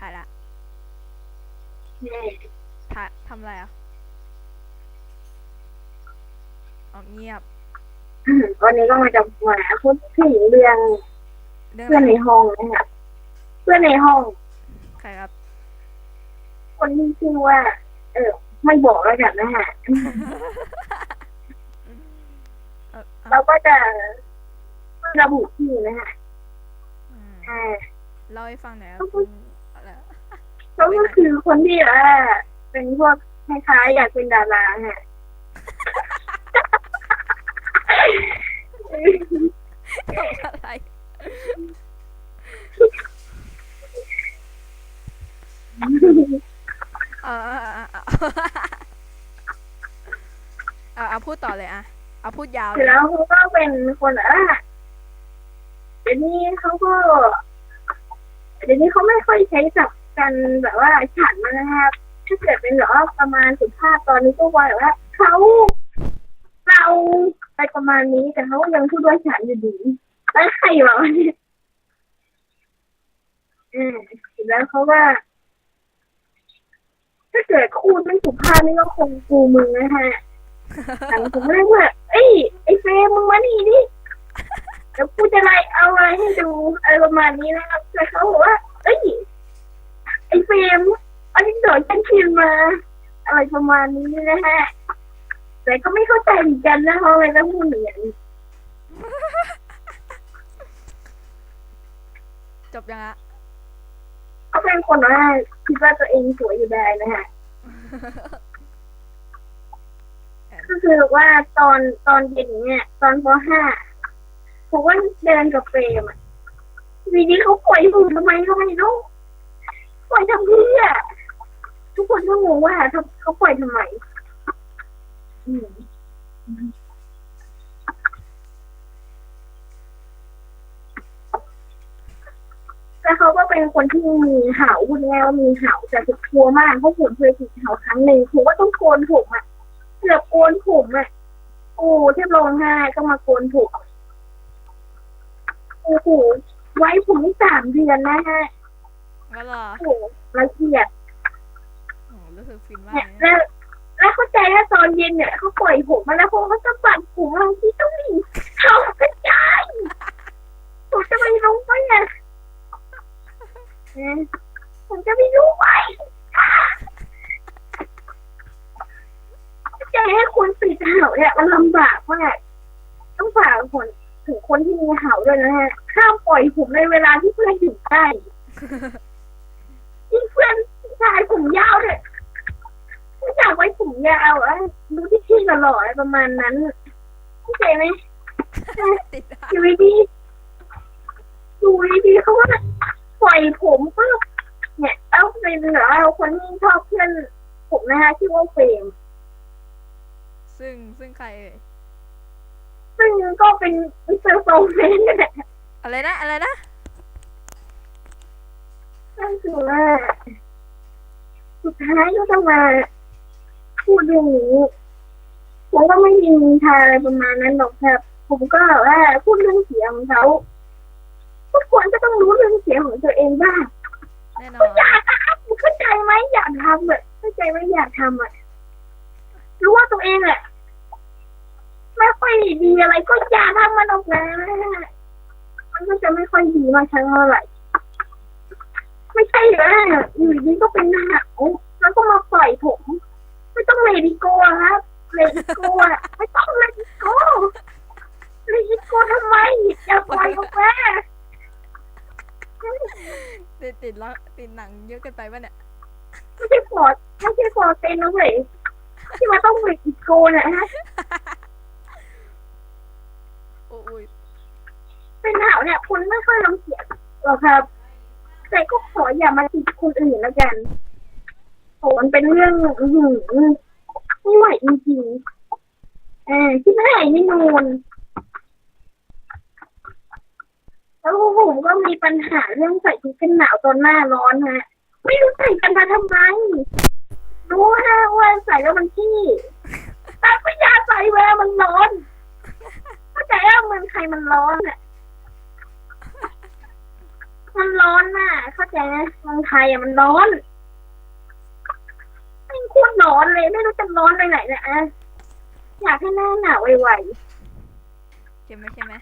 ถ่ายละเนี่ยถ่ายทำอะไรอะอ๋อเงียบ วันนี้ก็มาจะมาพูดถึงเรื่องเรื่องเพื่อนอะไรในห้องนะคะเพื่อนในห้อง ใครครับ คนที่ชื่อว่า เออ ไม่บอกแล้วกันนะฮะเออเราเอาก็จะระบุชื่อนะฮะอืมอ่าเล่าให้ฟังหน่อยครับ ก็คือคนที่ว่าเป็นพวกคล้ายๆอยากเป็นดาราฮะอะไรเออเออเอาเอาพูดต่อเลยอะเอาพูดยาวเลยแล้วเขาก็เป็นคนอะเดี๋ยวนี้เขาก็ เดี๋ยวนี้เขาไม่ค่อยใช้ศัพท์ กันแบบว่าฉันมันนะครับถ้าเกิดเป็นแบบว่าประมาณสุภาพตอนนี้ก็ว่าแบบว่าเขาเราไปประมาณนี้แต่เขายังพูดว่าฉันอยู่ดีแล้วใครวะเนี่ยอืมแล้วเขาว่า ถ้าเกิดคูดไม่สุภาพนี่ก็คงกูมึงนะฮะหลังผมเรียกว่าเอ้ยไอ้เฟรมมึงมานี่ดิเดี๋ยวกูจะไล่เอาอะไรให้ดูอะไรประมาณนี้นะครับแต่เขาบอกว่าเอ้ย ไอ้เฟรมอันนี้โดดฉันคืน มาอะไรประมาณนี้นะฮะ แต่ก็ไม่เข้าใจเหมือนกันนะเขาเลยต้องพูดอย่างนี้จบยังอะเขาเป็นคนว่าคิดว่าตัวเองสวยอยู่ได้นะฮะ ก็คือว่าตอนตอนเย็นเนี่ยตอนป .5 ผมว่าเดินกับเฟรมอะวีนี้เขาปล่อยผมทำไมเขาไม่รู้ปล่อยทำเพื่อ ทุกคนก็งงว่าทำเขาปล่อยทำไมอืมแล้วเขาก็เป็นคนที่มีเห่าพูดง่ายๆว่ามีเห่าแต่สุดกลัวมากเพราะผมเคยถูกเห่าครั้งหนึ่งผมว่าต้องโกนผมอะเกือบโกนผมอะโอ้แทบร้องไห้ต้องมาโกนผมโอ้โหไว้ผมนี่สามเดือนนะฮะก็รอโอ้โหละเอียดโอ้ รู้สึกฟินมากเนี่ยเลยแล้วแล้วเข้าใจว่าตอนเย็นเนี่ยเขาปล่อยผมมาแล้วพอเขาสะบัดผมเราที่ต้องหนีเขากระจายผมจะไปรู้ไหมอะเนี่ยผมจะไม่รู้ไหมเข้าใจให้คนติดเห่าเนี่ยมันลำบากมากต้องฝากคนถึงคนที่มีเห่าด้วยนะฮะห้ามปล่อยผมในเวลาที่เพื่อนอยู่ใกล้ยิ่งเพื่อนชายผมยาวเนี่ย อยากไว้ผมยาวอะดูที่ที่หล่อๆอะไรประมาณนั้นเข้าใจไหมติดอะอยู่ดีๆอยู่ดีๆเขาก็ปล่อยผมปุ๊บเนี่ยเอาไปเหลือเอาคนที่ชอบเพื่อนผมนะคะชื่อว่าเฟรมซึ่งซึ่งใครเอ่ยซึ่งก็เป็นมิสเตอร์โซเฟนนี่แหละอะไรนะ อะไรนะก็คือว่าสุดท้ายก็ต้องมา พูดเรื่องนี้ผมก็ไม่มีนินทาอะไรประมาณนั้นหรอกครับ ผมก็ว่าพูดเรื่องเสียงของเขาทุกคนก็ต้องรู้เรื่องเสียงของตัวเองบ้างแน่นอก็นอยากทำเข้าใจไหมอยากทำอะเข้าใจไหมอยากทำอะรู้ว่าตัวเองอะไม่ค่อยดีอะไรก็อย่าทำมันออกมามันก็จะไม่ค่อยดีมากเท่าไหร่ไม่ใช่เหรออยู่ดีก็เป็นหนาวแล้วก็มาปล่อยผม ไม่ต้องเลดิโก้ครับเลดิโก้อะไม่ต้องเลดิโก้เลดิโก้ทำไมอย่าปล่อยออกมาติดติดแล้วติดหนังเยอะเกินไปป่ะเนี่ยไม่ใช่ฟอร์ดไม่ใช่ฟอร์เซนนะเว้ยที่มาต้องเลดิโก้นะฮะโอ้ยเป็นหนาวเนี่ยคุณไม่ค่อยรังเกียจหรอกครับ แต่ก็ขออย่ามาติดคนอื่นแล้วกัน โหมันเป็นเรื่องอื้อหือไม่ไหวจริงๆเออที่ไม่ไหวไม่นูนแล้วผมก็มีปัญหาเรื่องใส่ชุดกันหนาวตอนหน้าร้อนฮะ ไม่รู้ใส่กันมาทำไม รู้ฮะว่าใส่แล้วมันขี้แต่ไม่อยากใส่เวลามันร้อนเข้าใจว่าเมืองไทยมันร้อนอะมันร้อนน่ะเข้าใจไหมเมืองไทยอะมันร้อน รร้อนเลยไม่รู้จะร้อนไปไหนเนี่ยอะอยากให้หน้าหนาวไวใช่ไหมใช่ไหม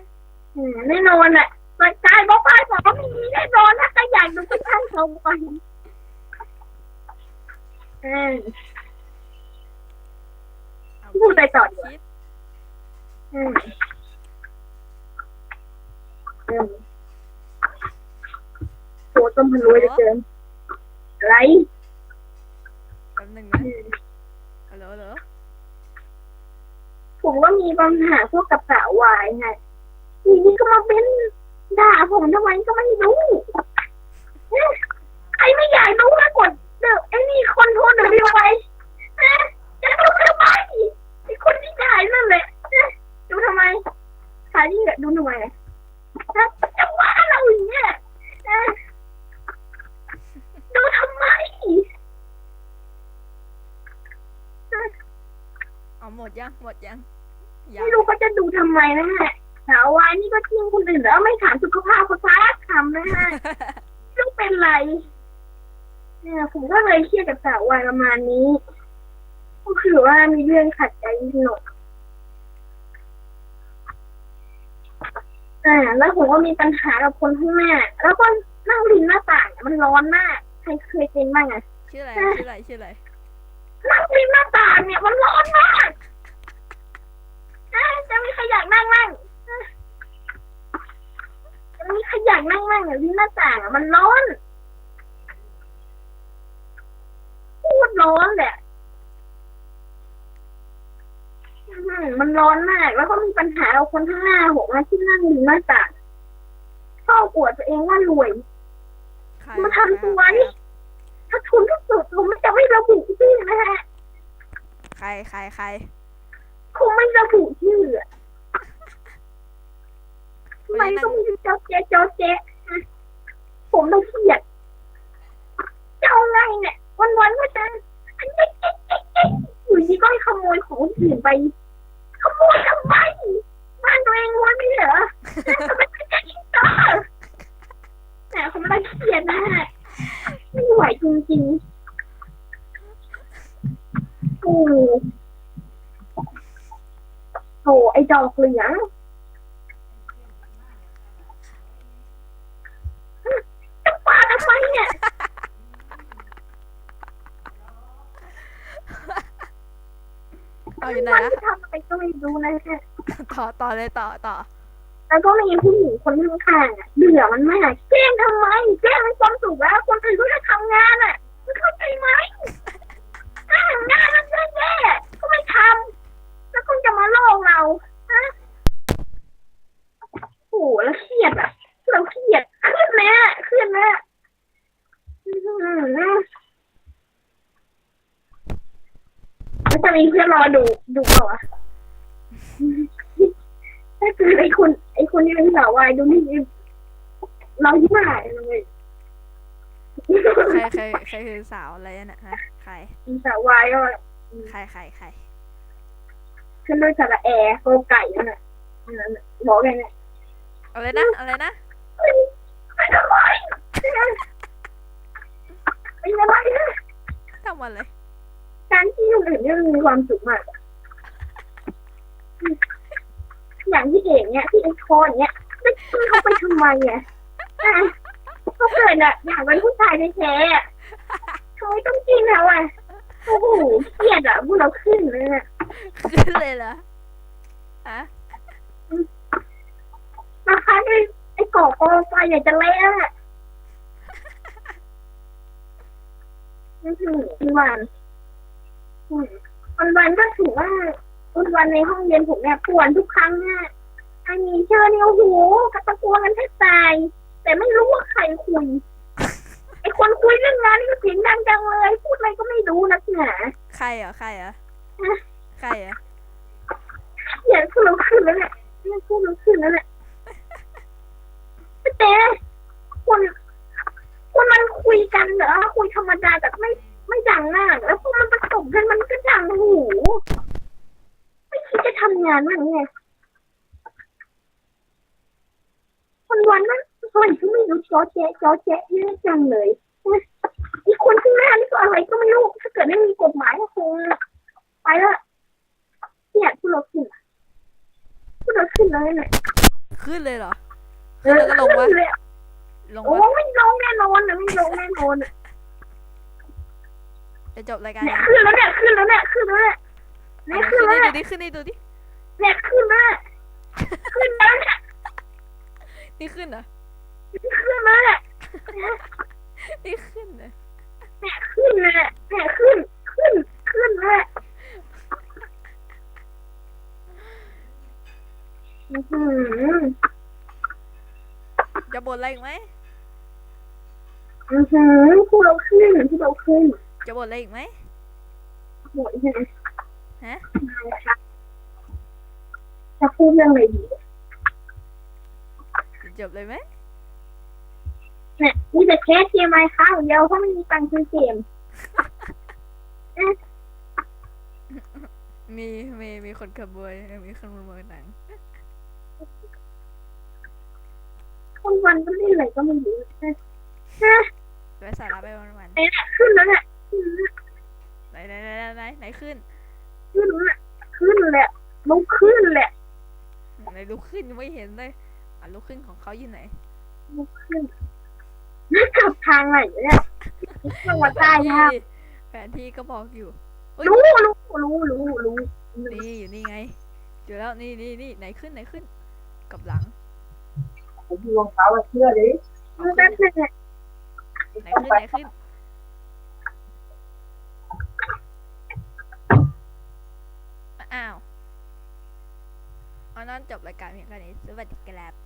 ๆอืมแน่นอนอะรายการบอกว่าสองมีแน่นอนถ้าใครอยากดูก็ช่างชมไปอืม เอาพูดไปต่อดีกว่า คิดอืมอืมโหต้มพะโล้จะเกินอะไรแป๊บ หนึงนะอืมฮัลโหลฮัลโหลผมก็มีปัญหาพวกกระเป๋าวายไงทีนี้ก็มาเป็นด่าผมทำไมก็ไม่รู้เอ๊ะใครไม่อยากรู้ก็กดเดอะไอ้นี่คนโทรเดอะวิวไปเอ๊ะจะดูทำไมไอ้คนที่ถ่ายนั่นแหละเอ๊ะดูทำไมถ่ายนี่แหละดูทำไมอะเอ๊ะจะว่าเราอย่างเงี้ยเอ๊ะดูทำไม เอาห มดยังหมดยังยัไม่งรู้เขาจะดูทำไมนะฮะสาววายนี่ก็ทิ้งคนอื่นแล้วไม่ถามสุขภาพเขาสักคำนะฮะ ไม่รู้เป็นไรเนี่ยผมก็เลยเครียดกับสาววายประมาณนี้ ก็คือว่ามีเรื่องขัดใจนิดหน่อยอ่าแล้วผมก็มีปัญหากับคนข้างหน้า แล้วก็นั่งริมหน้าต่างมันร้อนมาก ใครเคยเป็นบ้างอะ ชื่ออะไรชื่ออะไรชื่ออะไร นั่งริมหน้าต่างเนี่ยมันร้อนมากเอ้ย จะมีใครอยากนั่งมั่งเอ้ยจะมีใครอยากนั่งมั่งอะริมหน้าต่างอะมันร้อนพูดร้อนแหละอื้อหือมันร้อนมาก แล้วก็มีปัญหากับคนข้างหน้าผมนะที่นั่งริมหน้าต่างชอบอวดตัวเองว่ารวยใครมาทำตัวนี่ถ้าทุนที่สุดผมจะไม่ระบุชื่อนะฮะ ใครใครใครคงไม่ ระบุชื่ออะทำไมต้องมีเจ้าเจ๊เจ้าเจ๊อะผมต้องเครียดเจ้าไงเนี่ยวันวันๆก็จะอันเจ๊เจ๊เจ๊เจ๊อยู่ดีก็ให้ขโมยของคนอื่นไป ขโมยทำไมบ้านตัวเองรวยไม่เหรอทำไมไม่ได้ยินต่อแต่ผมไม่เครียดนะฮะไม่ไหวจริงๆโอ้โหไอ้ ดอกเหลืองจะปาทำไมเนี่ยเอาอยู่ไหนวันนะที่ทำอะไรก็ไม่รู้นะฮะต่อต่อเลยต่อต่อแล้วก็มีผู้หญิงคนข้างๆอะเบื่อมันมากแกล้งทำไมแกล้งมีความสุขแล้วคนอื่นก็จะทำงานอะไม่เข้าใจไหมอ่างานมันแย่ๆก็ไม่ทำแล้วก็จะมาโลกเราฮะ โอ้โหแล้วเครียดอะเราเครียดขึ้นไหมอะขึ้นไหมอะอื้อหือแล้วจะมีเพื่อนรอดูดูเปล่าวะถ้าคือไอ้คนไอ้คนที่เป็นสาววายดูนี่เราที่หายเลยใครใครใครคือสาวอะไรน่ะฮะใครเป็นสาววายก็ใครใครใครขึ้นด้วยสระแอร์โกไก่นั่นน่ะอันนั้นน่ะบอกเลยเนี่ย อะไรนะ อะไรนะเฮ้ยเป็นอะไรเป็นอะไรนะทำอะไร การที่คนอื่นเนี่ยมันมีความสุขมากอะอย่างที่เอกเนี่ยที่เอกคอนเนี่ยไม่กินเขาไปทำไมอะอะเขาเกิดอะอยากเป็นผู้ชายแท้ๆอะทำไมต้องกินเขาอะโอ้โหเครียดอะพวกเราขึ้นเลยอะ ขึ้นเลยเหรออะ นะคะไอ้ไอ้ก่อกองไฟอยากจะเละอะอือหือวันอืมวันวันก็ถือว่าวันวันในห้องเรียนผมเนี่ยปวนทุกครั้งอะไอ้มีเชิญเนี่ยโอ้โหกระตะโกนกันแทบตาย แต่ไม่รู้ว่าใครคุย ไอ้คนคุยเรื่องงานนี่ก็เสียงดังจังเลย พูดอะไรก็ไม่รู้นักหนา ใครเหรอใครเหรอใครเหรอ เขียนพูดขึ้นแล้วเนี่ยเนี่ยพูดขึ้นแล้วเนี่ยต่คนคน มันคุยกันเหรอคุยธรรมดาแต่ไม่ไม่ดังมาก แล้วพอมันผสมกันมันก็ดังหูไม่คิดจะทำงานบ้างไงวันวันๆนั้นอะไรก็ไม่รู้จอแจ๊ะจอแจ๊ะเยอะจังเลยอีกคนข้างหน้านี่ก็อะไรก็ไม่รู้ถ้าเกิดไม่มีกฎหมายก็คงไปละเนี่ยพวกเราขึ้นอะพวกเราขึ้นเลยเนี่ยขึ้นเลยเหรอเออแล้วก็ลงวะขึ้นเลยลงโอ้วะ ไม่ลงแน่นอนนะไม่ลงแน่นอนอะจะจบรายการเนี่ยยังขึ้นแล้วเนี่ยขึ้นแล้วเนี่ยขึ้นแล้วเนี่ยไหนเนี่ยขึ้ขึ้นนแล้วให้เนี่ยดูดิขึ้นให้ดูดิเนี่ยขึ้นแล้วเนี่ยขึ้นแล้วเนี่ยนี่ขึ้นเหรอขึ้นแล้วเนี่ยนี่ขึ้นเหรอเนี่ยขึ้นเลยเนี่ยขึ้นขึ้นขึ้นเลยอื้อหือจะบ่นอะไรอีกไหม อือหือพวกเราขึ้นพวกเราขึ้นจะบ่นอะไรอีกไหมหมดเลยฮะนะคะจะพูดเรื่องอะไรดีจะจบเลยไหมเนี่ยมีแต่แค่เกมไมค์ค้าอย่างเดียวเพราะไม่มีตังค์ซื้อเกมมีมีมีคนขโมยมีคนขโมยหนังคนวันก็เล่นอะไรก็ไม่รู้นะฮะ ไว้สาระไปวันวันเนี่ยขึ้นแล้วเนี่ยขึ้นแล้วๆไหนไหนไหนไหนไหนขึ้น ขึ้นแล้วเนี่ยขึ้นแหละลุกขึ้นแหละไหนลุกขึ้นยังไม่เห็นเลยอะลุกขึ้นของเขาอยู่ไหนลุกขึ้นแล้วกลับทางไหนเนี่ยจังหวัดใต้ยากที่แผนที่ก็บอกอยู่รู้รู้รู้รู้รู้นี่อยู่นี่ไงอยู่แล้วนี่นี่นี่ไหนขึ้นไหนขึ้น กับหลังผมดูรองเท้าเชื่อเลยรู้แป๊บนึงอะ ไหนขึ้นไหนขึ้น อ้าวเอานั้นจบรายการเพียงแค่นี้สวัสดีครับ